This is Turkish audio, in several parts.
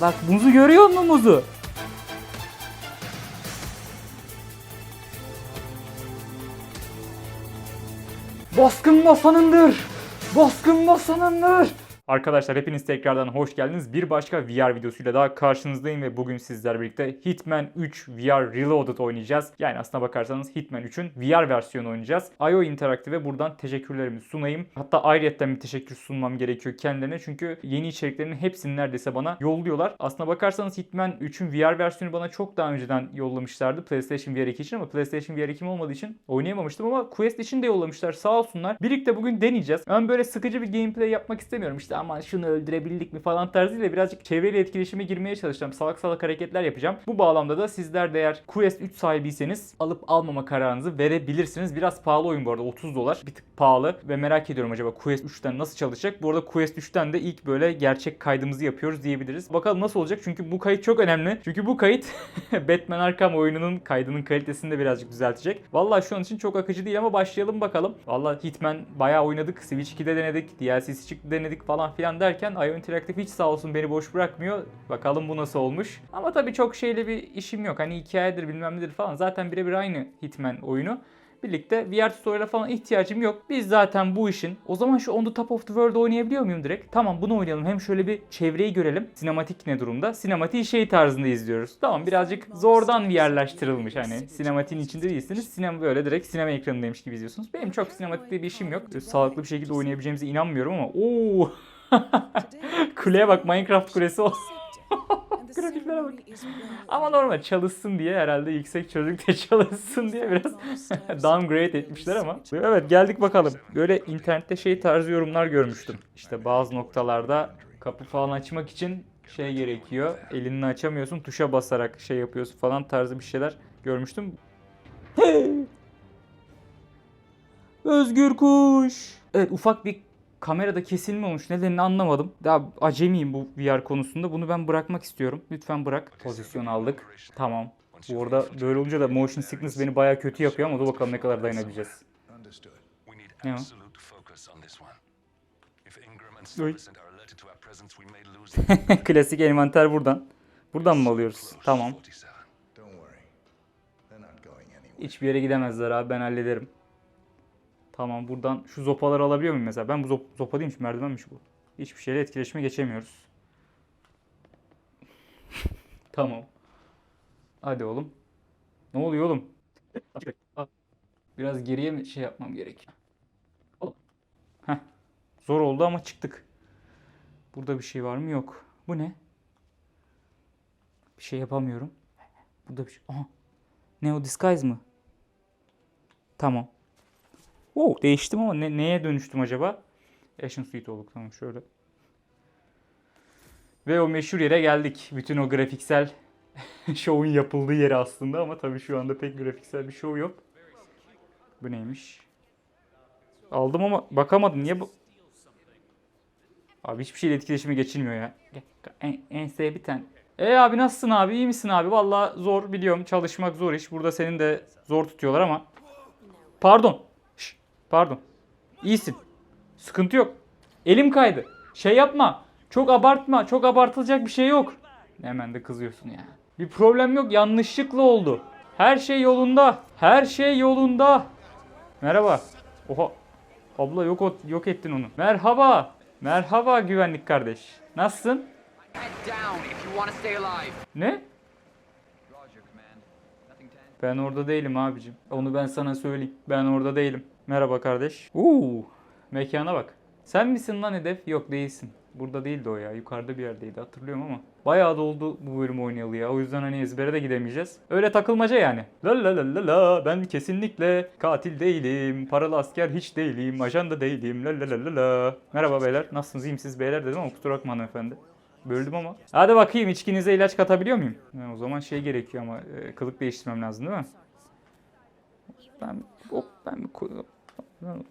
Bak muzu görüyor musun muzu? Baskın masanındır. Baskın masanındır. Arkadaşlar hepiniz tekrardan hoş geldiniz. Bir başka VR videosuyla daha karşınızdayım ve bugün sizlerle birlikte Hitman 3 VR Reloaded oynayacağız. Yani aslına bakarsanız Hitman 3'ün VR versiyonu oynayacağız. IO Interactive'e buradan teşekkürlerimi sunayım. Hatta ayrıyetten bir teşekkür sunmam gerekiyor kendilerine. Çünkü yeni içeriklerinin hepsini neredeyse bana yolluyorlar. Aslına bakarsanız Hitman 3'ün VR versiyonu bana çok daha önceden yollamışlardı. PlayStation VR 2 için ama PlayStation VR 2 olmadığı için oynayamamıştım ama Quest için de yollamışlar sağ olsunlar. Birlikte bugün deneyeceğiz. Ben böyle sıkıcı bir gameplay yapmak istemiyorum. İşte aman şunu öldürebildik mi falan tarzıyla birazcık çevreyle etkileşime girmeye çalışacağım. Salak salak hareketler yapacağım. Bu bağlamda da sizler de eğer Quest 3 sahibiyseniz alıp almama kararınızı verebilirsiniz. Biraz pahalı oyun bu arada 30 dolar. Bir tık pahalı ve merak ediyorum acaba Quest 3'ten nasıl çalışacak. Bu arada Quest 3'ten de ilk böyle gerçek kaydımızı yapıyoruz diyebiliriz. Bakalım nasıl olacak çünkü bu kayıt çok önemli. Çünkü bu kayıt Batman Arkham oyununun kaydının kalitesini de birazcık düzeltecek. Vallahi şu an için çok akıcı değil ama başlayalım bakalım. Vallahi Hitman bayağı oynadık. Switch 2'de denedik. DLC'si çıktı denedik falan filan derken IO Interactive hiç sağ olsun beni boş bırakmıyor. Bakalım bu nasıl olmuş. Ama tabii çok şeyle bir işim yok. Hani hikayedir bilmem nedir falan. Zaten birebir aynı Hitman oyunu. Birlikte VR tutorial'a falan ihtiyacım yok. Biz zaten bu işin o zaman şu On the Top of the World oynayabiliyor muyum direkt? Tamam bunu oynayalım. Hem şöyle bir çevreyi görelim. Sinematik ne durumda? Sinematiği şey tarzında izliyoruz. Tamam birazcık zordan VR'laştırılmış hani. Sinematiğin içinde değilsiniz. Sinema böyle direkt sinema ekranındaymış gibi izliyorsunuz. Benim çok sinematikte bir işim yok. Sağlıklı bir şekilde oynayabileceğimize inanmıyorum ama ooo Kuleye bak Minecraft kulesi olsun. Grafiklere bak. Ama normal çalışsın diye herhalde yüksek çözünürlükte çalışsın diye biraz downgrade etmişler ama. Evet geldik bakalım. Böyle internette şey tarzı yorumlar görmüştüm. İşte bazı noktalarda kapı falan açmak için şey gerekiyor. Elini açamıyorsun tuşa basarak şey yapıyorsun falan tarzı bir şeyler görmüştüm. Özgür kuş. Evet ufak bir kamerada kesilme olmuş. Nedenini anlamadım. Daha acemiyim bu VR konusunda. Bunu ben bırakmak istiyorum. Lütfen bırak. Pozisyon aldık. Tamam. Bu arada böyle olunca da motion sickness beni bayağı kötü yapıyor ama dur bakalım ne kadar dayanabileceğiz. Lose them. Klasik envanter buradan. Buradan mı alıyoruz? Tamam. 47. Don't worry. They're not going anywhere. Hiçbir yere gidemezler abi ben hallederim. Tamam buradan şu zopaları alabiliyor muyum mesela? Ben bu zop- zopa değilmiş merdivenmiş bu. Hiçbir şeyle etkileşime geçemiyoruz. tamam. Hadi oğlum. Ne oluyor oğlum? Biraz geriye mi şey yapmam gerek? Heh. Zor oldu ama çıktık. Burada bir şey var mı? Yok. Bu ne? Bir şey yapamıyorum. Burada bir şey. Aha. Ne o disguise mı? Tamam. Oo değiştim ama ne, neye dönüştüm acaba? Action Suite olduk tamam şöyle. Ve o meşhur yere geldik. Bütün o grafiksel şovun yapıldığı yere aslında ama tabii şu anda pek grafiksel bir şov yok. Bu neymiş? Aldım ama bakamadım. Niye bu? Abi hiçbir şeyle etkileşime geçilmiyor ya. En, enseye bir tane. E abi nasılsın abi? İyi misin abi? Valla zor biliyorum. Çalışmak zor iş. Burada senin de zor tutuyorlar ama. Pardon. Pardon. İyisin. Sıkıntı yok. Elim kaydı. Şey yapma. Çok abartma. Çok abartılacak bir şey yok. Hemen de kızıyorsun ya. Bir problem yok. Yanlışlıkla oldu. Her şey yolunda. Her şey yolunda. Merhaba. Oha. Abla yok yok ettin onu. Merhaba. Merhaba güvenlik kardeş. Nasılsın? Ne? Ben orada değilim abicim. Onu ben sana söyleyeyim. Ben orada değilim. Merhaba kardeş. Uuu. Mekana bak. Sen misin lan hedef? Yok değilsin. Burada değildi o ya. Yukarıda bir yerdeydi hatırlıyorum ama. Bayağı da oldu bu bölüm oynayalı ya. O yüzden hani ezbere de gidemeyeceğiz. Öyle takılmaca yani. La la la la la. Ben kesinlikle katil değilim. Paralı asker hiç değilim. Ajan da değilim. La la la la la. Merhaba beyler. Nasılsınız? İyiyim siz beyler dedim ama kusura bakma hanımefendi. Böldüm ama. Hadi bakayım içkinize ilaç katabiliyor muyum? Ha, o zaman şey gerekiyor ama e, kılık değiştirmem lazım değil mi? Ben hop ben koy-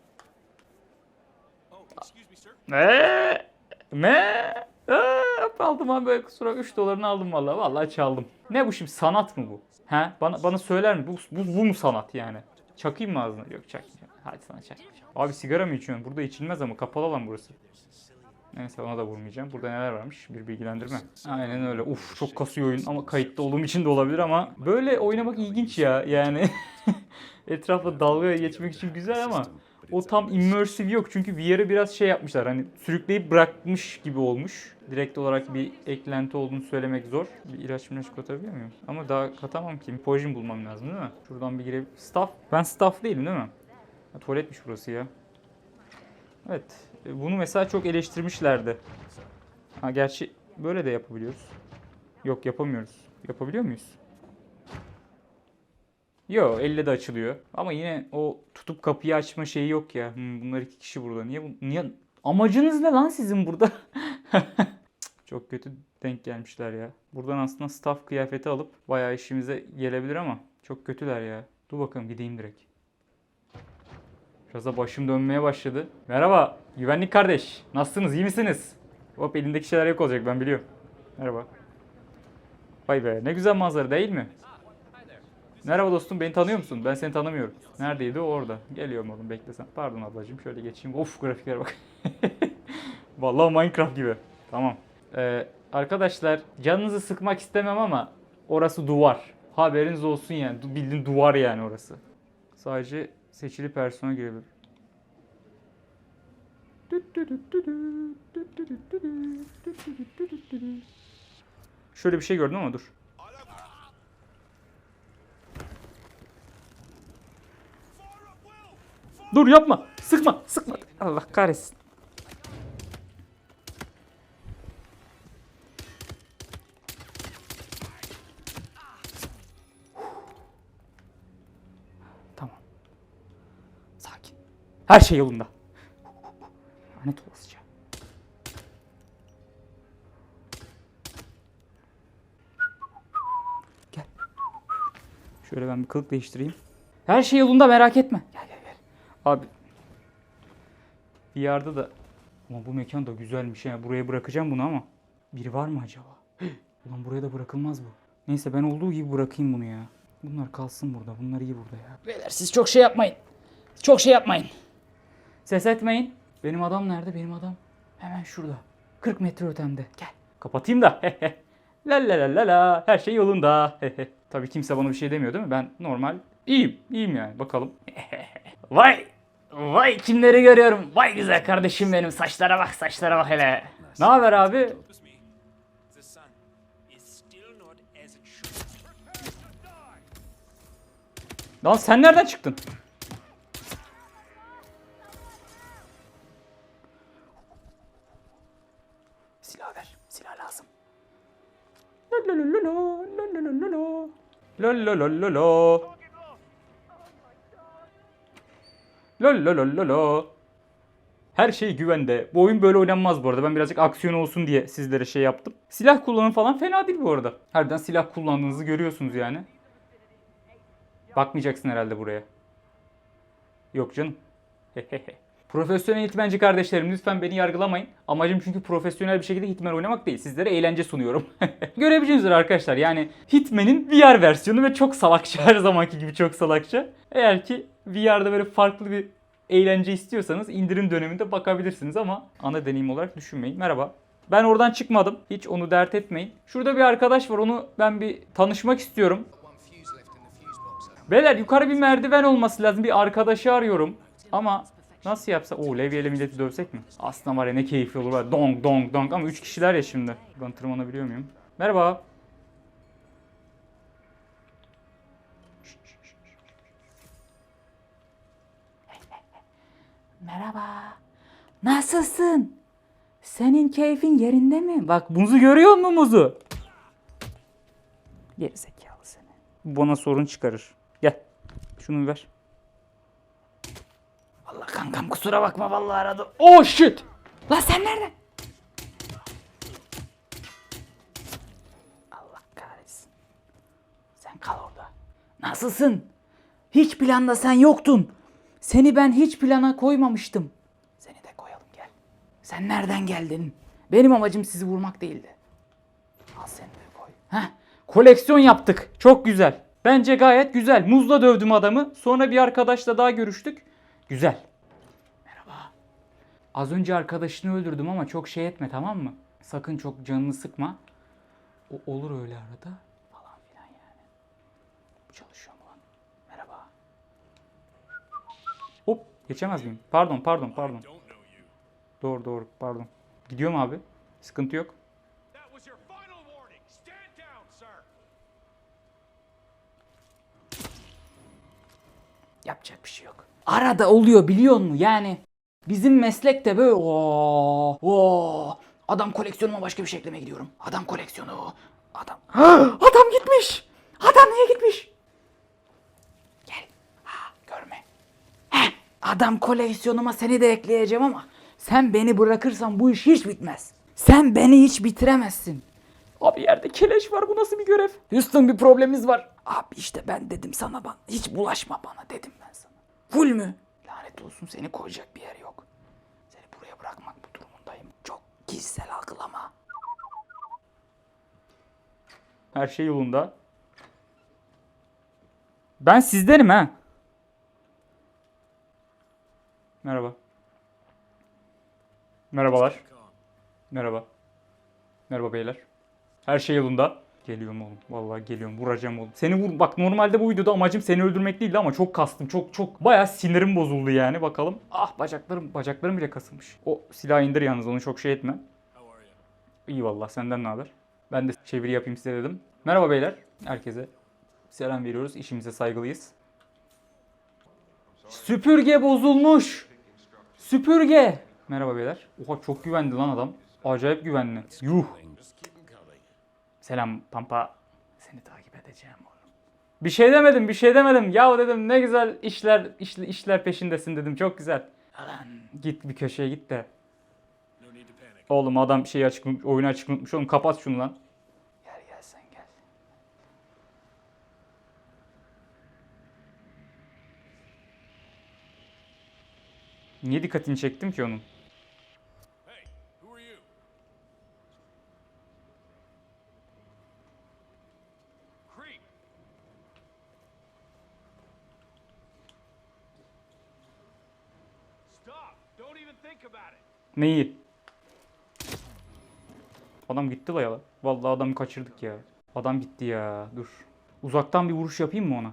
Ne? Aa, aldım abi böyle kusura 3 dolarını aldım vallahi. Vallahi çaldım. Ne bu şimdi sanat mı bu? He? Bana bana söyler mi? Bu, bu, bu mu sanat yani? Çakayım mı ağzına? Yok çakmayacağım. Hadi sana çakmayacağım. Abi sigara mı içiyorsun? Burada içilmez ama kapalı alan burası. Neyse ona da vurmayacağım. Burada neler varmış? Bir bilgilendirme. Aynen öyle. Uf çok kasıyor oyun ama kayıtta olduğum için de olabilir ama böyle oynamak ilginç ya. Yani etrafa dalga geçmek için güzel ama o tam immersive yok. Çünkü VR'ı biraz şey yapmışlar. Hani sürükleyip bırakmış gibi olmuş. Direkt olarak bir eklenti olduğunu söylemek zor. Bir ilaç ilaç katabiliyor muyum? Ama daha katamam ki. Poison bulmam lazım değil mi? Şuradan bir girelim. Staff. Ben staff değilim değil mi? Ha, tuvaletmiş burası ya. Evet. e, Bunu mesela çok eleştirmişlerdi. Ha gerçi böyle de yapabiliyoruz. Yok yapamıyoruz. Yapabiliyor muyuz? Yo elle de açılıyor. Ama yine o tutup kapıyı açma şeyi yok ya. Hmm, bunlar iki kişi burada. Niye bu niye amacınız ne lan sizin burada? Çok kötü denk gelmişler ya. Buradan aslında staff kıyafeti alıp bayağı işimize gelebilir ama çok kötüler ya. Dur bakalım gideyim direkt. Biraz da başım dönmeye başladı. Merhaba güvenlik kardeş. Nasılsınız iyi misiniz? Hop elindeki şeyler yok olacak ben biliyorum. Merhaba. Vay be ne güzel manzara değil mi? Merhaba dostum beni tanıyor musun? Ben seni tanımıyorum. Neredeydi orada. Geliyorum oğlum beklesen. Pardon ablacığım şöyle geçeyim. Of grafiklere bak. Vallahi Minecraft gibi. Tamam. Ee, arkadaşlar canınızı sıkmak istemem ama orası duvar. Haberiniz olsun yani. Du- Bildiğin duvar yani orası. Sadece seçili persona girebilir. Şöyle bir şey gördüm ama dur. Dur yapma. Sıkma. Sıkma. Allah kahretsin. Tamam. Sakin. Her şey yolunda. Lanet olasıca. Gel. Şöyle ben bir kılık değiştireyim. Her şey yolunda merak etme. Gel. Abi. Bir yerde da ama bu mekan da güzelmiş ya. Buraya bırakacağım bunu ama. Biri var mı acaba? Ulan buraya da bırakılmaz bu. Neyse ben olduğu gibi bırakayım bunu ya. Bunlar kalsın burada. Bunlar iyi burada ya. Beyler siz çok şey yapmayın. Çok şey yapmayın. Ses etmeyin. Benim adam nerede? Benim adam hemen şurada. 40 metre ötemde. Gel. Kapatayım da. la la la la la. Her şey yolunda. Tabii kimse bana bir şey demiyor değil mi? Ben normal iyiyim. İyiyim yani. Bakalım. Vay. Vay kimleri görüyorum. Vay güzel kardeşim benim. Saçlara bak saçlara bak hele. Ne haber abi? Lan sen nereden çıktın? Silah ver. Silah lazım. La la la la la la la la la. La la la la la. Her şey güvende. Bu oyun böyle oynanmaz bu arada. Ben birazcık aksiyon olsun diye sizlere şey yaptım. Silah kullanın falan fena değil bu arada. Harbiden silah kullandığınızı görüyorsunuz yani. Bakmayacaksın herhalde buraya. Yok canım. Profesyonel hitmenci kardeşlerim lütfen beni yargılamayın. Amacım çünkü profesyonel bir şekilde hitman oynamak değil. Sizlere eğlence sunuyorum. Görebileceğiniz arkadaşlar yani Hitman'in VR versiyonu ve çok salakça her zamanki gibi çok salakça. Eğer ki VR'da böyle farklı bir eğlence istiyorsanız indirim döneminde bakabilirsiniz ama ana deneyim olarak düşünmeyin. Merhaba. Ben oradan çıkmadım. Hiç onu dert etmeyin. Şurada bir arkadaş var. Onu ben bir tanışmak istiyorum. Beyler yukarı bir merdiven olması lazım. Bir arkadaşı arıyorum. Ama nasıl yapsa? Oo levyeyle milleti dövsek mi? Aslında var ya ne keyifli olur. Dong dong dong. Ama 3 kişiler ya şimdi. Ben tırmanabiliyor muyum? Merhaba. Merhaba. Nasılsın? Senin keyfin yerinde mi? Bak muzu görüyor musun muzu? Gerizekalı seni. Bu bana sorun çıkarır. Gel. Şunu ver. Allah kankam kusura bakma vallahi aradı. Oh shit. Lan sen nereden? Allah kahretsin. Sen kal orada. Nasılsın? Hiç planda sen yoktun. Seni ben hiç plana koymamıştım. Seni de koyalım gel. Sen nereden geldin? Benim amacım sizi vurmak değildi. Al seni de koy. Heh, koleksiyon yaptık. Çok güzel. Bence gayet güzel. Muzla dövdüm adamı. Sonra bir arkadaşla daha görüştük. Güzel. Merhaba. Az önce arkadaşını öldürdüm ama çok şey etme tamam mı? Sakın çok canını sıkma. O olur öyle arada falan filan yani. Çalışıyor mu lan? Merhaba. Hop geçemez miyim? Pardon pardon pardon. Doğru doğru pardon. Gidiyorum abi. Sıkıntı yok. Yapacak bir şey yok. Arada oluyor biliyor musun? Yani bizim meslekte böyle oo, oo. Adam koleksiyonuma başka bir şey eklemeye gidiyorum. Adam koleksiyonu. Adam. Adam gitmiş. Adam niye gitmiş? Gel. Ha, görme. Heh, adam koleksiyonuma seni de ekleyeceğim ama sen beni bırakırsan bu iş hiç bitmez. Sen beni hiç bitiremezsin. Abi yerde keleş var bu nasıl bir görev? Houston bir problemimiz var. Abi işte ben dedim sana ben hiç bulaşma bana dedim ben sana. Full mü? Lanet olsun seni koyacak bir yer yok. Seni buraya bırakmak bu durumundayım. Çok kişisel algılama. Her şey yolunda. Ben sizdenim ha. Merhaba. Merhabalar. Merhaba. Merhaba beyler. Her şey yolunda. Geliyorum oğlum. Vallahi geliyorum. Vuracağım oğlum. Seni vur. Bak normalde bu videoda amacım seni öldürmek değildi ama çok kastım. Çok çok bayağı sinirim bozuldu yani. Bakalım. Ah bacaklarım bacaklarım bile kasılmış. O silahı indir yalnız onu çok şey etme. İyi vallahi senden ne haber? Ben de çeviri yapayım size dedim. Merhaba beyler. Herkese selam veriyoruz. İşimize saygılıyız. Süpürge bozulmuş. Süpürge. Merhaba beyler. Oha çok güvenli lan adam. Acayip güvenli. Yuh. Selam Pampa. Seni takip edeceğim oğlum. Bir şey demedim, bir şey demedim. Ya dedim ne güzel işler işle- işler peşindesin dedim. Çok güzel. Lan git bir köşeye git de. Oğlum adam şeyi açık oyunu açık unutmuş. Oğlum kapat şunu lan. Gel gel sen gel. Niye dikkatini çektim ki onun? Neyi? Adam gitti la ya. Vallahi adamı kaçırdık ya. Adam gitti ya. Dur. Uzaktan bir vuruş yapayım mı ona?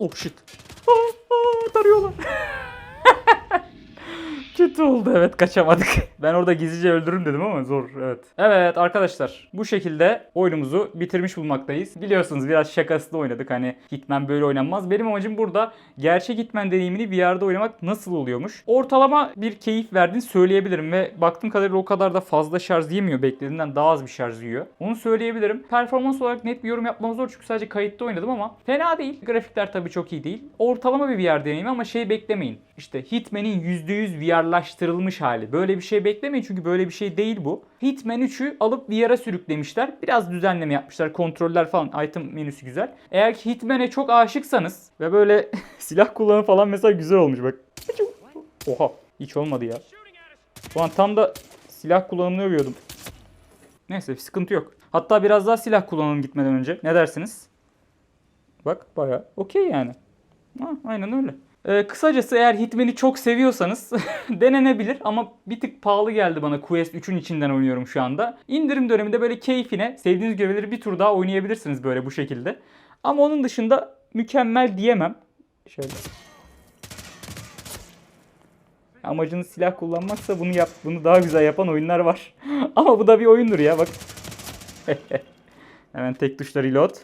Oh shit. Aa, aa, tarıyorlar. Kötü oldu evet kaçamadık. Ben orada gizlice öldürürüm dedim ama zor evet. Evet arkadaşlar bu şekilde oyunumuzu bitirmiş bulmaktayız. Biliyorsunuz biraz şakasını oynadık hani Hitman böyle oynanmaz. Benim amacım burada gerçek Hitman deneyimini VR'da oynamak nasıl oluyormuş. Ortalama bir keyif verdiğini söyleyebilirim ve baktığım kadarıyla o kadar da fazla şarj yemiyor beklediğinden daha az bir şarj yiyor. Onu söyleyebilirim. Performans olarak net bir yorum yapmam zor çünkü sadece kayıtta oynadım ama fena değil. Grafikler tabii çok iyi değil. Ortalama bir VR deneyimi ama şey beklemeyin. İşte Hitman'in %100 VR'laştırılmış hali. Böyle bir şey beklemeyin çünkü böyle bir şey değil bu. Hitman 3'ü alıp VR'a sürüklemişler. Biraz düzenleme yapmışlar. Kontroller falan. Item menüsü güzel. Eğer ki Hitman'e çok aşıksanız ve böyle silah kullanımı falan mesela güzel olmuş bak. Oha. Hiç olmadı ya. Ulan tam da silah kullanımını övüyordum. Neyse sıkıntı yok. Hatta biraz daha silah kullanalım gitmeden önce. Ne dersiniz? Bak bayağı okey yani. Ha, aynen öyle. Ee, kısacası eğer Hitman'i çok seviyorsanız denenebilir ama bir tık pahalı geldi bana Quest 3'ün içinden oynuyorum şu anda. İndirim döneminde böyle keyfine sevdiğiniz görevleri bir tur daha oynayabilirsiniz böyle bu şekilde. Ama onun dışında mükemmel diyemem. Şöyle. Amacınız silah kullanmaksa bunu yap, bunu daha güzel yapan oyunlar var. Ama bu da bir oyundur ya bak. Hemen tek tuşla reload.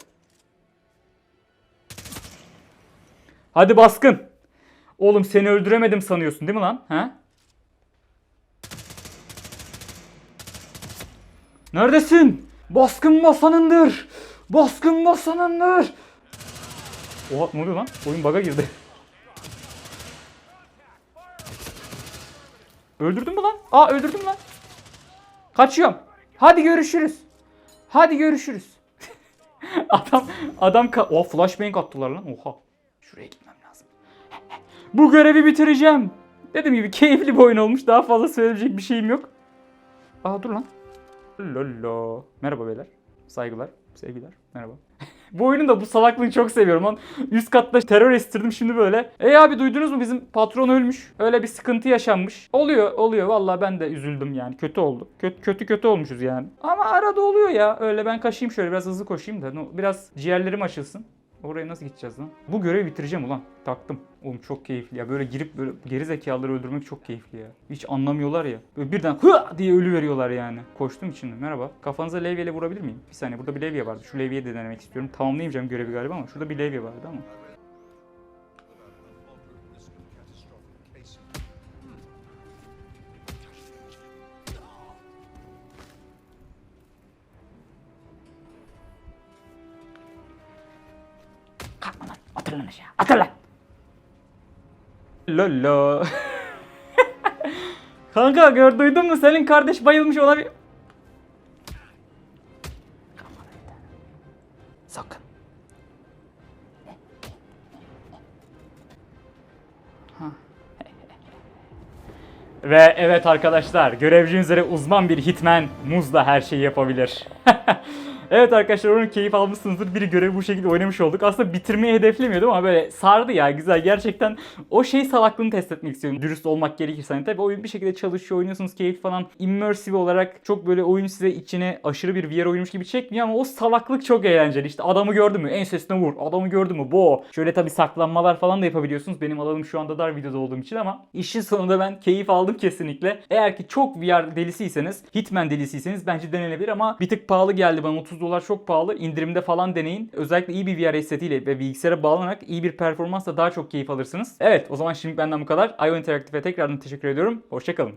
Hadi baskın. Oğlum seni öldüremedim sanıyorsun değil mi lan? Ha? Neredesin? Baskın masanındır. Baskın masanındır. Oha ne oluyor lan? Oyun bug'a girdi. Öldürdün mü lan? Aa öldürdüm lan. Kaçıyorum. Hadi görüşürüz. Hadi görüşürüz. adam adam ka- Oha flashbang attılar lan. Oha. Şuraya lazım. Bu görevi bitireceğim. Dediğim gibi keyifli bir oyun olmuş. Daha fazla söyleyecek bir şeyim yok. Aa dur lan. Lolo. Merhaba beyler. Saygılar, sevgiler. Merhaba. bu oyunun da bu salaklığını çok seviyorum lan. Üst katta terör estirdim şimdi böyle. E abi duydunuz mu bizim patron ölmüş. Öyle bir sıkıntı yaşanmış. Oluyor oluyor. Vallahi ben de üzüldüm yani. Kötü oldu. Kötü kötü, kötü olmuşuz yani. Ama arada oluyor ya. Öyle ben kaçayım şöyle biraz hızlı koşayım da. Biraz ciğerlerim açılsın. Oraya nasıl gideceğiz lan? Bu görevi bitireceğim ulan. Taktım. Oğlum çok keyifli ya. Böyle girip böyle geri zekaları öldürmek çok keyifli ya. Hiç anlamıyorlar ya. Böyle birden hı diye ölü veriyorlar yani. Koştum içinde. Merhaba. Kafanıza levyeyle vurabilir miyim? Bir saniye burada bir levye vardı. Şu levyeyi de denemek istiyorum. Tamamlayamayacağım görevi galiba ama şurada bir levye vardı ama. Lolo. Kanka gör duydun mu? Senin kardeş bayılmış olabilir. Sakın. Ha. Ve evet arkadaşlar görevci üzere uzman bir hitman muzla her şeyi yapabilir. evet arkadaşlar onun keyif almışsınızdır. Bir görevi bu şekilde oynamış olduk. Aslında bitirmeyi hedeflemiyordum ama böyle sardı ya güzel. Gerçekten o şey salaklığını test etmek istiyorum. Dürüst olmak gerekirse. Hani tabii oyun bir şekilde çalışıyor, oynuyorsunuz keyif falan. Immersive olarak çok böyle oyun size içine aşırı bir VR oyunmuş gibi çekmiyor ama o salaklık çok eğlenceli. İşte adamı gördün mü ensesine vur. Adamı gördün mü bo. Şöyle tabii saklanmalar falan da yapabiliyorsunuz. Benim alanım şu anda dar videoda olduğum için ama işin sonunda ben keyif aldım kesinlikle. Eğer ki çok VR delisiyseniz, Hitman delisiyseniz bence denenebilir ama bir tık pahalı geldi bana. 30 dolar çok pahalı. İndirimde falan deneyin. Özellikle iyi bir VR estetiğiyle ve bilgisayara bağlanarak iyi bir performansla daha çok keyif alırsınız. Evet o zaman şimdi benden bu kadar. IO Interactive'e tekrardan teşekkür ediyorum. Hoşçakalın.